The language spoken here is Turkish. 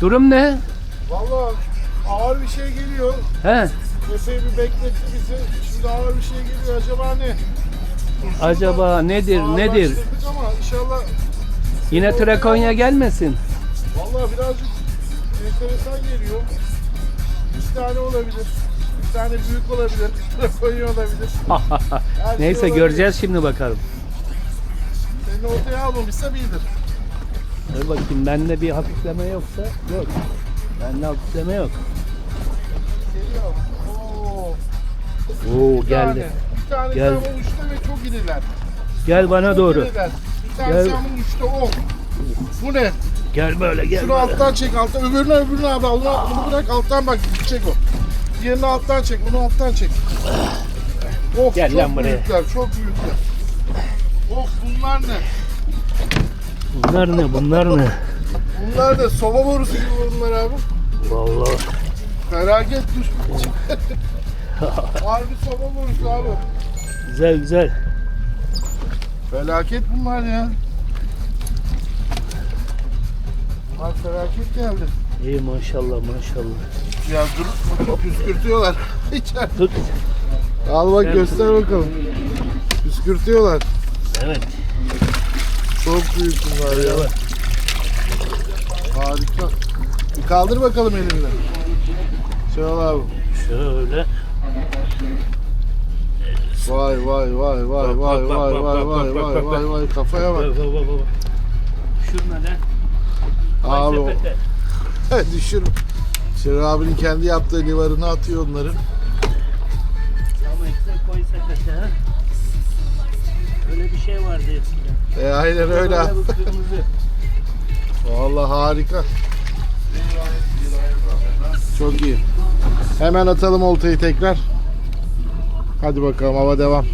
Durum ne? Valla ağır bir şey geliyor. He? Epey bir bekletti bizi. Şimdi ağır bir şey geliyor. Acaba ne? Acaba nedir nedir? Ama inşallah Yine Trakonya gelmesin. valla birazcık enteresan geliyor. Bir tane olabilir. Bir tane büyük olabilir. Trakonya olabilir. Her şey Neyse olabilir. göreceğiz şimdi bakalım. Seni ortaya almamışsa bildir. Dur bakayım bende bir hafifleme yoksa yok. Bende hafifleme yok. Geliyor. Oo. Oo Bir geldi. tane. Bir tane Geldi. tam uçta ve çok iriler. Gel bana Çok doğru. iriler. Bir tane Gel. tam uçta o. Bu ne? Gel böyle gel. Şunu böyle. alttan çek alttan. Öbürünü öbürünü abi. Onu, bunu bırak alttan bak. Çek o. Diğerini alttan çek. Bunu alttan çek. Of Gel çok lan buraya. büyükler. Çok büyükler. Of bunlar ne? Bunlar ne bunlar ne? Bunlar da soba borusu gibi bunlar abi. Vallahi. Felaket düş. Harbi soba borusu abi. Güzel güzel. Felaket bunlar ya. Bunlar felaket geldi. İyi maşallah maşallah. Ya dur püskürtüyorlar. İçer. Tut. Al bak göster bakalım. Püskürtüyorlar. Evet. Çok büyük bunlar ya. Harika. Bir kaldır bakalım elini. Şöyle abi. Şöyle. Vay vay vay vay Bak, vay bak, vay bak, vay bak, vay bak, vay bak, vay bak. vay kafaya bak. Bak bak bak bak. Düşürmeden. Abi düşür. Şerif abinin kendi yaptığı livarını atıyor onların. Ama eksik koy sepete şey vardı eskiden. E aynen öyle. kırmızı. Vallahi harika. Çok iyi. Hemen atalım oltayı tekrar. Hadi bakalım hava devam.